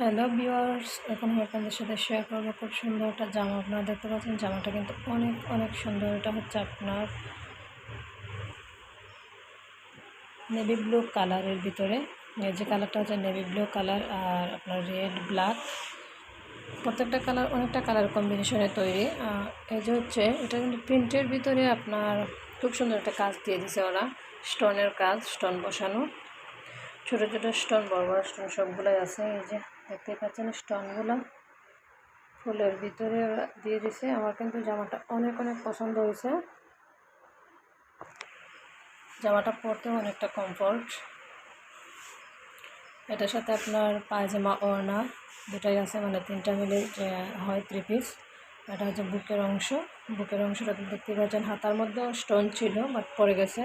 Hello viewers এখন আমি আপনাদের সাথে শেয়ার করব খুব সুন্দর একটা জামা। আপনারা দেখতে পাচ্ছেন, জামাটা কিন্তু অনেক অনেক সুন্দর। এটা হচ্ছে আপনার নেভি ব্লু কালারের ভিতরে। যে কালারটা হচ্ছে নেভি ব্লু কালার আর আপনার রেড ব্ল্যাক প্রত্যেকটা কালার অনেকটা কালার কম্বিনেশনে তৈরি। এই যে হচ্ছে, এটা কিন্তু প্রিন্টের ভিতরে আপনার খুব সুন্দর একটা কাজ দিয়ে দিছে ওরা। স্টোনের কাজ স্টোন বসানো। ছোটো ছোটো স্টোন, বড় বড় স্টোন সবগুলোই আছে। এই যে দেখতে পাচ্ছেন স্টোনগুলো। ফুলের ভিতরে দিয়ে দিছে। আমার কিন্তু জামাটা অনেক অনেক পছন্দ হয়েছে। জামাটা পরতেও অনেকটা কমফোর্ট এটার সাথে আপনার পায়জামা ওড়না দুটাই আছে মানে তিনটা মিলে হয় থ্রি পিস এটা হচ্ছে বুকের অংশ। বুকের অংশটা দেখতে পাচ্ছেন, হাতার মধ্যেও স্টোন ছিল বাট পড়ে গেছে।